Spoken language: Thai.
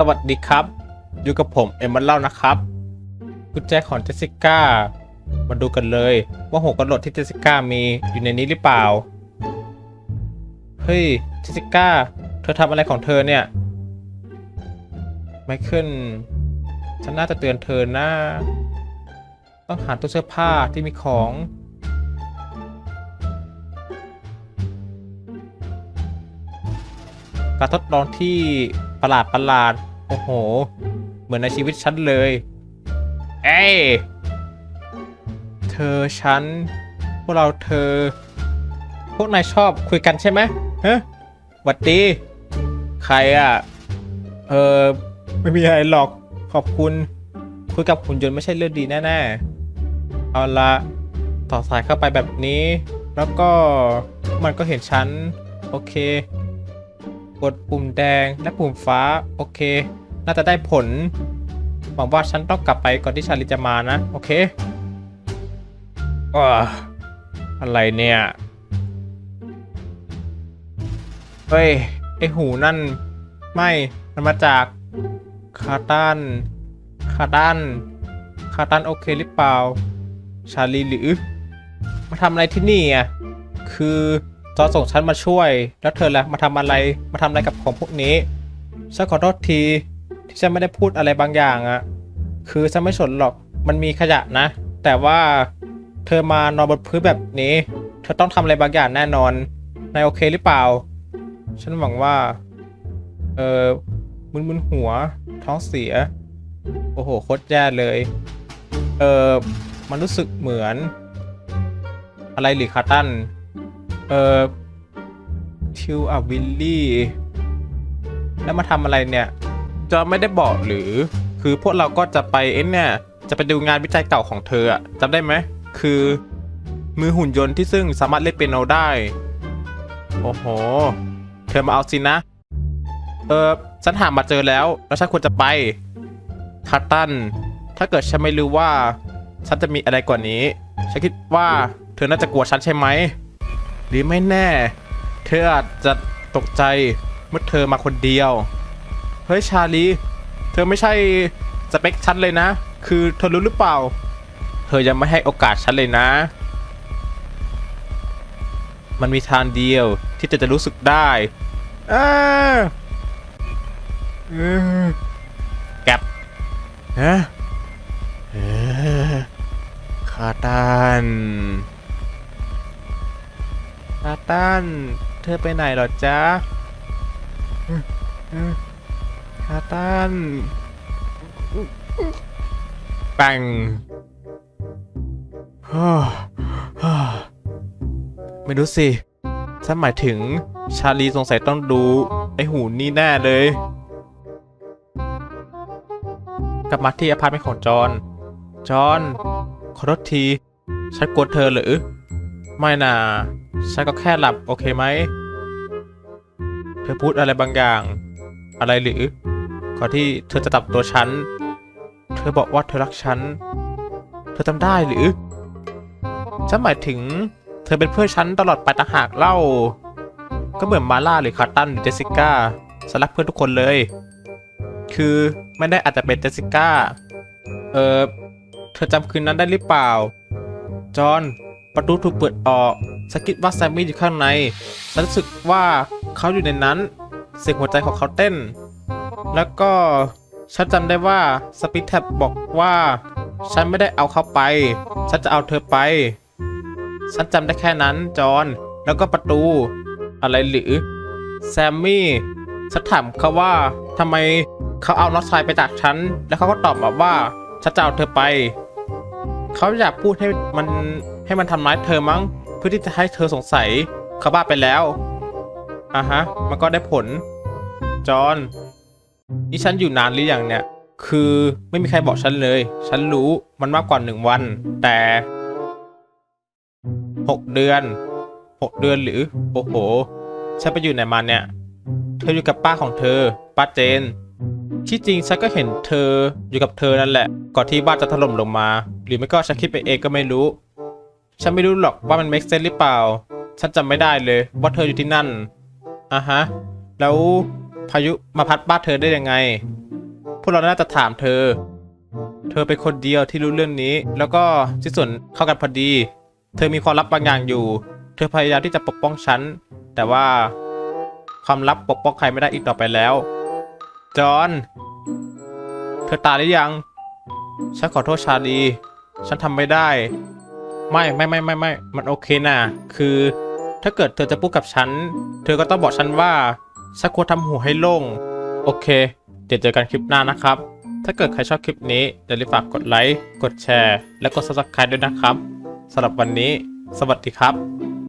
สวัสดีครับ อยู่กับผมเอ็มมันเล่านะครับกุญแจของเจสสิก้า มาดูกันเลย ว่าหัวกระโหลกที่เจสสิก้ามีอยู่ในนี้หรือเปล่า เฮ้ย เจสสิก้า เธอทำอะไรของเธอเนี่ย ไมเคิลฉันน่าจะเตือนเธอนะ ต้องหาตู้เสื้อผ้าที่มีของ การทดลองที่ ประหลาดประหลาดโอ้โห เหมือนในชีวิตฉันเลย เอ้ยเธอฉัน พวกเราเธอ พวกนายชอบคุยกันใช่ไหมฮะหวัดดี ใครอะ เออไม่มีอะไรหรอกขอบคุณ คุยกับหุ่นยนต์ไม่ใช่เรื่องดีแน่ๆ เอาละต่อสายเข้าไปแบบนี้ แล้วก็มันก็เห็นฉัน โอเค กดปุ่มแดงและปุ่มฟ้า โอเค น่าจะได้ผล หวังว่าฉันต้องกลับไปก่อนที่ชาลิจะมานะ โอเคอาอะไรเนี่ย เฮ้ย ไอหูนั่น ไม่มันมาจากคาตันคาตันคาตันโอเคหรือเปล่า ชาลีหรือ มาทำอะไรที่นี่อะ คือ จอส่งฉันมาช่วย แล้วเธอล่ะมาทำอะไรมาทำอะไรกับของพวกนี้ฉันขอโทษที ที่ฉันไม่ได้พูดอะไรบางอย่างอะคือฉันไม่สนหรอกมันมีขยะนะ แต่ว่าเธอมานอนบนพื้นแบบนี้ เธอต้องทำอะไรบางอย่างแน่นอนนายโอเคหรือเปล่า ฉันหวังว่า เออมึนมึนๆหัว ท้องเสีย โอ้โหโคตรแย่เลย เออมันรู้สึกเหมือน อะไรหรือคาตัน เออทิวอะวิลลี่ แล้วมาทำอะไรเนี่ย จะไม่ได้บอกหรือ คือพวกเราก็จะไปเอ็นเนี่ย จะไปดูงานวิจัยเก่าของเธออะจำได้ไหม คือ มือหุ่นยนต์ที่ซึ่งสามารถเล่นเปียโนได้ โอ้โห เธอมาเอาสินะ เออฉันหามาเจอแล้ว แล้วฉันควรจะไปคาตัน ถ้าเกิดฉันไม่รู้ว่า ฉันจะมีอะไรกว่านี้ ฉันคิดว่าเธอน่าจะกลัวฉันใช่ไหม หรือไม่แน่ เธออาจจะตกใจเมื่อเธอมาคนเดียว เฮ้ยชาลี เธอไม่ใช่สเปคฉันเลยนะ คือเธอรู้หรือเปล่า เธอยังไม่ให้โอกาสฉันเลยนะ มันมีทางเดียวที่เธอจะรู้สึกได้อ้าเออแกบฮะเออคาตันาตัน เธอไปไหนหรอจ๊ะคาตัน ปังฮ่าฮ่าไม่รู้สิฉันหมายถึงชาลีสงสัยต้องดู ไอหูนี่แน่เลย กลับมาที่อพาร์ตเมนต์ของจอห์นจอห์นขอโทษที ฉันกวนเธอหรือ ไม่น่าฉันก็แค่หลับโอเคไหม เธอพูดอะไรบางอย่าง อะไรหรือก่อนที่เธอจะตับตัวฉัน เธอบอกว่าเธอรักฉัน เธอจำได้หรือ ฉันหมายถึง เธอเป็นเพื่อนฉันตลอดไปต่างหากเล่า ก็เหมือนมาล่าหรือคาร์ตันหรือเจสสิก้าฉันรักเพื่อนทุกคนเลย คือไม่ได้อาจจะเป็นเจสสิก้า เออเธอจำคืนนั้นได้หรือเปล่า จอห์น ประตูถูกเปิดออกฉันคิดว่าแซมมี่อยู่ข้างในฉันรู้สึกว่าเขาอยู่ในนั้น เสียงหัวใจของเขาเต้น แล้วก็ฉันจำได้ว่าสปิทแท็บบอกว่า ฉันไม่ได้เอาเขาไป ฉันจะเอาเธอไป ฉันจำได้แค่นั้นจอน แล้วก็ประตู อะไรหรือ แซมมี่ ฉันถามเขาว่าทำไมเขาเอาน็อตไซไปจากฉัน แล้วเขาก็ตอบมาว่า ฉันจะเอาเธอไป เขาอยากพูดให้มัน ให้มันทำร้ายเธอมั้ง เพื่อที่จะให้เธอสงสัยเขาบ้าไปแล้วอะฮะ มันก็ได้ผล จอห์นนี่ฉันอยู่นานหรือยังเนี่ย คือไม่มีใครบอกฉันเลย ฉันรู้มันมากกว่าหนึ่งวัน แต่หกเดือนหกเดือนหรือ โอ้โห ฉันไปอยู่ไหนมาเนี่ย เธออยู่กับป้าของเธอ ป้าเจน ที่จริงฉันก็เห็นเธออยู่กับเธอนั่นแหละ ก่อนที่บ้านจะถล่มลงมา หรือไม่ก็ฉันคิดไปเองก็ไม่รู้ ฉันไม่รู้หรอกว่ามัน make sense หรือเปล่า ฉันจำไม่ได้เลยว่าเธออยู่ที่นั่นอะฮะ แล้วพายุมาพัดบ้านเธอได้ยังไง พวกเราน่าจะถามเธอ เธอเป็นคนเดียวที่รู้เรื่องนี้ แล้วก็ที่ส่วนเข้ากันพอดี เธอมีความลับบางอย่างอยู่ เธอพยายามที่จะปกป้องฉัน แต่ว่าความลับปกป้องใครไม่ได้อีกต่อไปแล้ว จอห์น เธอตายหรือยัง ฉันขอโทษชาลี ฉันทำไม่ได้ ไม่ไม่ไม่ไม่ไม่มันโอเคนะ คือถ้าเกิดเธอจะพูดกับฉัน เธอก็ต้องบอกฉันว่าฉันควรทำหูให้โล่ง โอเค เดี๋ยวเจอกันคลิปหน้านะครับ ถ้าเกิดใครชอบคลิปนี้อย่าลืมฝากกดไลค์ กดแชร์ และกด subscribe ด้วยนะครับสำหรับวันนี้ สวัสดีครับ